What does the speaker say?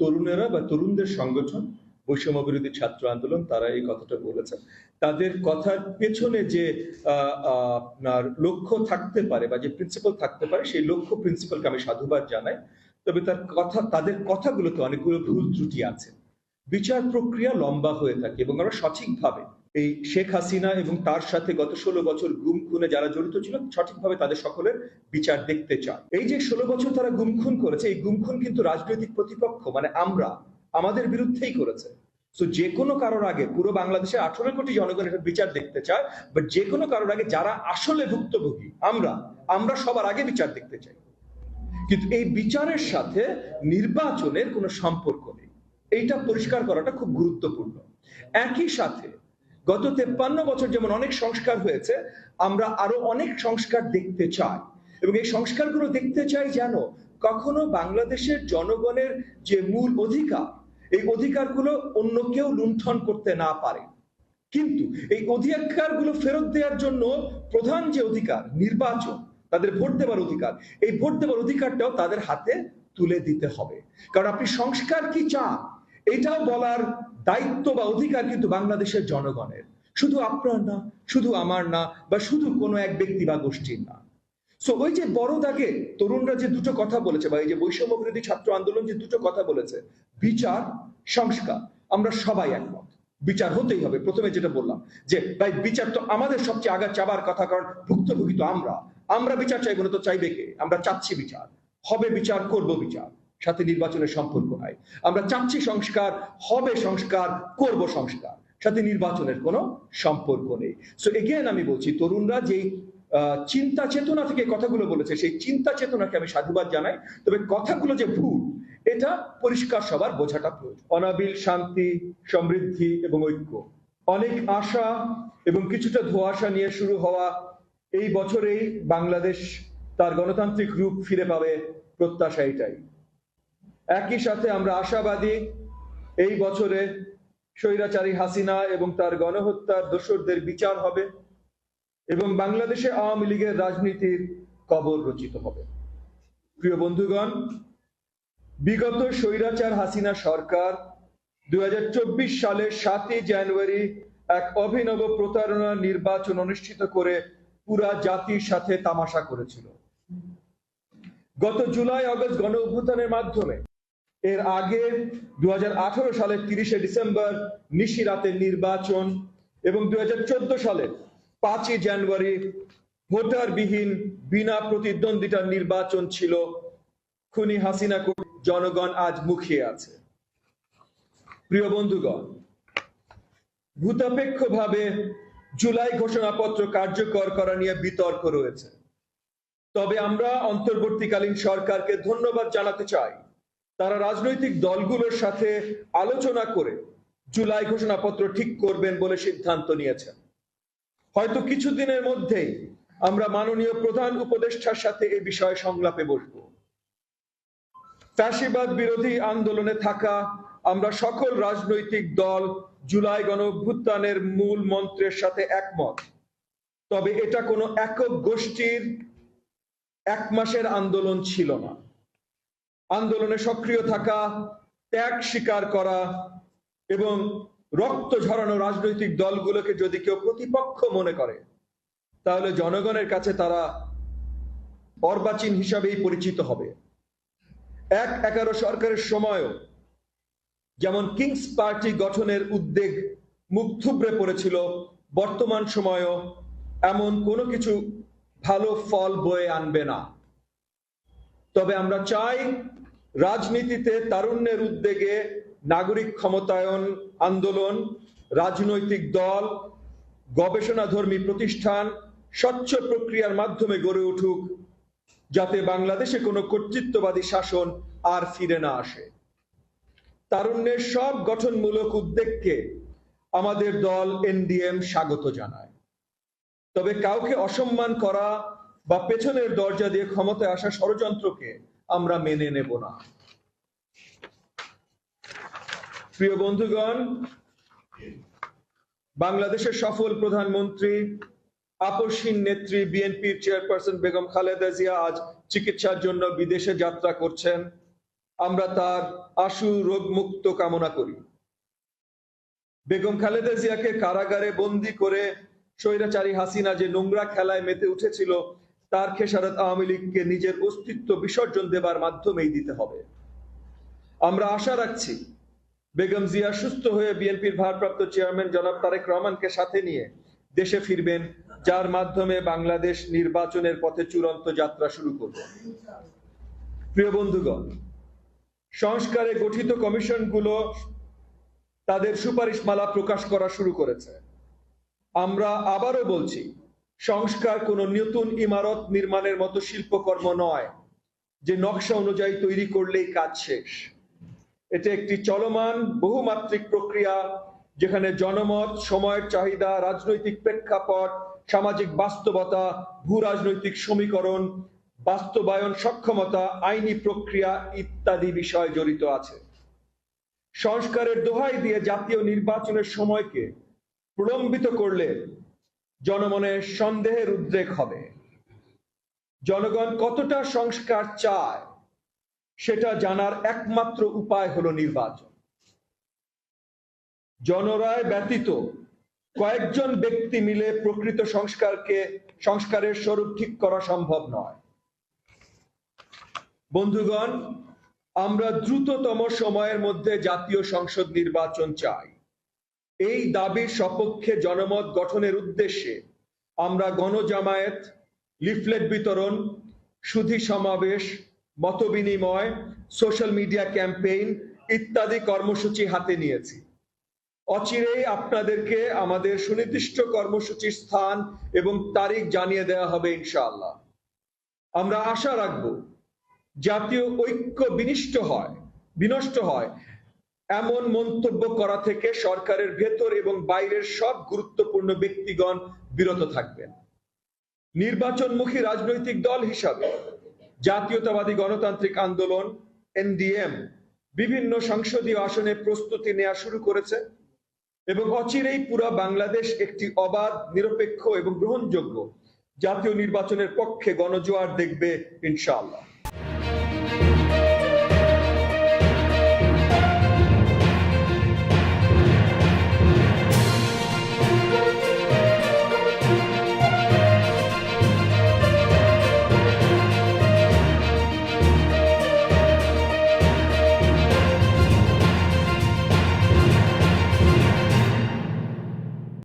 তরুণেরা বা তরুণদের সংগঠন বৈষম্য বিরোধী ছাত্র আন্দোলন, তারা এই কথাটা বলেছেন। তাদের কথার পেছনে যে আপনার লক্ষ্য থাকতে পারে বা যে প্রিন্সিপাল থাকতে পারে, সেই লক্ষ্য প্রিন্সিপালকে আমি সাধুবাদ জানাই। তবে তার কথা, তাদের কথাগুলোতে অনেকগুলো ভুল ত্রুটি আছে। বিচার প্রক্রিয়া লম্বা হয়ে থাকে এবং আমরা সঠিকভাবে এই শেখ হাসিনা এবং তার সাথে গত ষোলো বছর গুম খুনে যারা জড়িত ছিল, সঠিকভাবে তাদের সকলের বিচার দেখতে চায় এই যে ষোলো বছর তারা গুম খুন করেছে, এই গুম খুন কিন্তু রাজনৈতিক প্রতিপক্ষ মানে আমরা, আমাদের বিরুদ্ধেই করেছে। তো যে কোনো কারোর আগে পুরো বাংলাদেশের আঠারো কোটি জনগণ এটার বিচার দেখতে চায় বাট যে কোনো কারোর আগে যারা আসলে ভুক্তভোগী, আমরা আমরা সবার আগে বিচার দেখতে চাই। কিন্তু এই বিচারের সাথে নির্বাচনের কোনো সম্পর্ক নেই। এইটা পরিষ্কার করাটা খুব গুরুত্বপূর্ণ। একই সাথে গত তেপ্পান্ন বছর যেমন অনেক সংস্কার হয়েছে, আমরা আরও অনেক সংস্কার দেখতে চাই। এবং এই সংস্কারগুলো দেখতে চাই যেন কখনো বাংলাদেশের জনগণের যে মূল অধিকার, এই অধিকারগুলো অন্য কেউ লুণ্ঠন করতে না পারে। কিন্তু এই অধিকারগুলো ফেরত দেওয়ার জন্য প্রধান যে অধিকার, নির্বাচন, তাদের ভোট দেওয়ার অধিকার, এই ভোট দেওয়ার অধিকারটাও তাদের হাতে তুলে দিতে হবে। কারণ আপনি সংস্কার কি চান, এটাও বলার দায়িত্ব বা অধিকার কিন্তু বাংলাদেশের জনগণের। শুধু আপনার না, শুধু আমার না, বা শুধু কোনো এক ব্যক্তি বা গোষ্ঠীর না। সো ওই যে বড় দাগে তরুণরা যে দুটো কথা বলেছে, বা এই যে বৈষম্য বিরোধী ছাত্র আন্দোলন যে দুটো কথা বলেছে, বিচার, সংস্কার, আমরা সবাই একমত। বিচার হতেই হবে। প্রথমে যেটা বললাম, যে ভাই, বিচার তো আমাদের সবচেয়ে আগা চাবার কথা, কারণ ভুক্তভোগী তো আমরা। আমরা বিচার চাইব না তো চাইবে কে? আমরা চাচ্ছি বিচার। হবে বিচার, করব বিচার। সাথে নির্বাচনের সম্পর্ক নাই। আমরা চাচ্ছি সংস্কার, হবে সংস্কার, করব সংস্কার। সাথে নির্বাচনের কোনো সম্পর্ক নেই। সো এগেন আমি বলছি, তরুণরা যেই চিন্তা চেতনা থেকে কথাগুলো বলেছে, সেই চিন্তা চেতনাকে আমি সাধুবাদ জানাই। তবে কথাগুলো যে ভুল, এটা পরিষ্কার সবার বোঝাটা প্রয়োজন। অনাবিল, শান্তি, সমৃদ্ধি এবং ঐক্য। অনেক আশা এবং কিছুটা ধোঁয়াশা নিয়ে শুরু হওয়া এই বছরেই বাংলাদেশ তার গণতান্ত্রিক রূপ ফিরে পাবে প্রত্যাশা এটাই। একই সাথে আমরা আশাবাদী এই বছরে স্বৈরাচারী হাসিনা এবং তার গণহত্যার দোষরদের বিচার হবে এবং বাংলাদেশে আওয়ামী লীগের রাজনীতির কবর রচিত হবে। প্রিয় বন্ধুগণ, বিগত স্বৈরাচার হাসিনা সরকার দুই সালের সাতই জানুয়ারি এক অভিনব প্রতারণা নির্বাচন অনুষ্ঠিত করে পুরা জাতির সাথে তামাশা করেছিল। গত জুলাই আগস্ট গণ অভ্যুত্থানের মাধ্যমে এর আগে দু সালের তিরিশে ডিসেম্বর নিশিরাতের নির্বাচন এবং দু সালের পাঁচই জানুয়ারি ভোটারবিহীন বিনা প্রতিদ্বন্দ্বিতার নির্বাচন ছিল। খুনি হাসিনা জনগণ আজ মুখিয়ে আছে। প্রিয় বন্ধুগণ, ভূতাপেক্ষভাবে জুলাই ঘোষণাপত্র কার্যকর করা নিয়ে বিতর্ক রয়েছে। তবে আমরা অন্তর্বর্তীকালীন সরকারকে ধন্যবাদ জানাতে চাই। তারা রাজনৈতিক দলগুলোর সাথে আলোচনা করে জুলাই ঘোষণাপত্র ঠিক করবেন বলে সিদ্ধান্ত নিয়েছেন। হয়তো কিছুদিনের মধ্যেই আমরা মাননীয় প্রধান উপদেষ্টার সাথে এ বিষয়ে সংলাপে বসব। ফ্যাসিবাদ বিরোধী আন্দোলনে থাকা আমরা সকল রাজনৈতিক দল জুলাই গণ অভ্যুত্থানের মূল মন্ত্রের সাথে একমত। তবে এটা কোনো একক গোষ্ঠীর এক মাসের আন্দোলন ছিল না। আন্দোলনে সক্রিয় থাকা, ত্যাগ স্বীকার করা এবং রক্ত ঝরানো রাজনৈতিক দলগুলোকে যদি কেউ প্রতিপক্ষ মনে করে, তাহলে জনগণের কাছে তারা অর্বাচীন হিসাবেই পরিচিত হবে। এক এগারো সরকারের সময়ও যেমন কিংস পার্টি গঠনের উদ্বেগ মুখ থুবড়ে পড়েছিল, বর্তমান সময়ও এমন কোনো কিছু ভালো ফল বয়ে আনবে না। তবে আমরা চাই রাজনীতিতে তারুণ্যের উদ্যোগে নাগরিক ক্ষমতায়ন আন্দোলন, রাজনৈতিক দল, গবেষণাধর্মী প্রতিষ্ঠান, স্বচ্ছ প্রক্রিয়ার মাধ্যমে গড়ে উঠুক, যাতে বাংলাদেশে কোনো কর্তৃত্ববাদী শাসন আর ফিরে না আসে। তারুণ্যের সব গঠনমূলক উদ্যোগকে আমাদের দল এনডিএম স্বাগত জানায়। তবে কাউকে অসম্মান করা বা পেছনের দরজা দিয়ে ক্ষমতায় আসা ষড়যন্ত্রকে আমরা মেনে নেব না। প্রিয় বন্ধুগণ, বাংলাদেশের সফল প্রধানমন্ত্রী, আপসহীন নেত্রী, বিএনপির চেয়ারপারসন বেগম খালেদা জিয়া আজ চিকিৎসার জন্য বিদেশে যাত্রা করছেন। আমরা তার আশু রোগমুক্ত কামনা করি। বেগম খালেদা জিয়াকে কারাগারে বন্দি করে স্বৈরাচারী হাসিনা যে নোংরা খেলায় মেতে উঠেছিল তার খেসারত আওয়ামী লীগকে নিজের অস্তিত্ব বিসর্জন দেবার মাধ্যমেই দিতে হবে। আমরা আশা রাখছি বেগম জিয়া সুস্থ হয়ে বিএনপির ভারপ্রাপ্ত চেয়ারম্যান জনাব তারেক রহমানকে সাথে নিয়ে দেশে ফিরবেন, যার মাধ্যমে বাংলাদেশ নির্বাচনের পথে চূড়ান্ত যাত্রা শুরু করবে। প্রিয় বন্ধুগণ, সংস্কারে গঠিত কমিশনগুলো তাদের সুপারিশমালা প্রকাশ করা শুরু করেছে। আমরা আবারও বলছি সংস্কার কোনো নতুন ইমারত নির্মাণের মতো শিল্পকর্ম নয়, যে নকশা অনুযায়ী তৈরি করলেই কাজ শেষ। এটা একটি চলমান, বহুমাত্রিক প্রক্রিয়া, যেখানে জনমত, সময়ের চাহিদা, রাজনৈতিক প্রেক্ষাপট, সামাজিক বাস্তবতা ভূ রাজনৈতিক সমীকরণ, বাস্তবায়ন সক্ষমতা, আইনি প্রক্রিয়া ইত্যাদি বিষয় জড়িত আছে। সংস্কারের দোহাই দিয়ে জাতীয় নির্বাচনের সময়কে প্রলম্বিত করলে জনমনে সন্দেহের উদ্রেক হবে। জনগণ কতটা সংস্কার চায়, সেটা জানার একমাত্র উপায় হলো নির্বাচন। জনরায় ব্যতীত কয়েকজন ব্যক্তি মিলে প্রকৃত সংস্কারকে, সংস্কারের স্বরূপ ঠিক করা সম্ভব নয়। বন্ধুগণ, আমরা দ্রুততম সময়ের মধ্যে জাতীয় সংসদ নির্বাচন চাই। এই দাবির সপক্ষে জনমত গঠনের উদ্দেশ্যে আমরা গণজামায়াত, লিফলেট বিতরণ, সুধী সমাবেশ, মতবিনিময়, সোশ্যাল মিডিয়া ক্যাম্পেইন ইত্যাদি কর্মসূচি হাতে নিয়েছি। অচিরেই আপনাদেরকে আমাদের সুনির্দিষ্ট কর্মসূচির স্থান এবং তারিখ জানিয়ে দেওয়া হবে ইনশাআল্লাহ। আমরা আশা রাখব, জাতীয় ঐক্য বিনিষ্ট হয়, বিনষ্ট হয় এমন মন্তব্য করা থেকে সরকারের ভেতর এবং বাইরের সব গুরুত্বপূর্ণ ব্যক্তিগণ বিরত থাকবেন। নির্বাচনমুখী রাজনৈতিক দল হিসাবে জাতীয়তাবাদী গণতান্ত্রিক আন্দোলন, এনডিএম, বিভিন্ন সংসদীয় আসনে প্রস্তুতি নেওয়া শুরু করেছে এবং অচিরেই পুরা বাংলাদেশ একটি অবাধ, নিরপেক্ষ এবং গ্রহণযোগ্য জাতীয় নির্বাচনের পক্ষে গণজোয়ার দেখবে ইনশাআল্লাহ।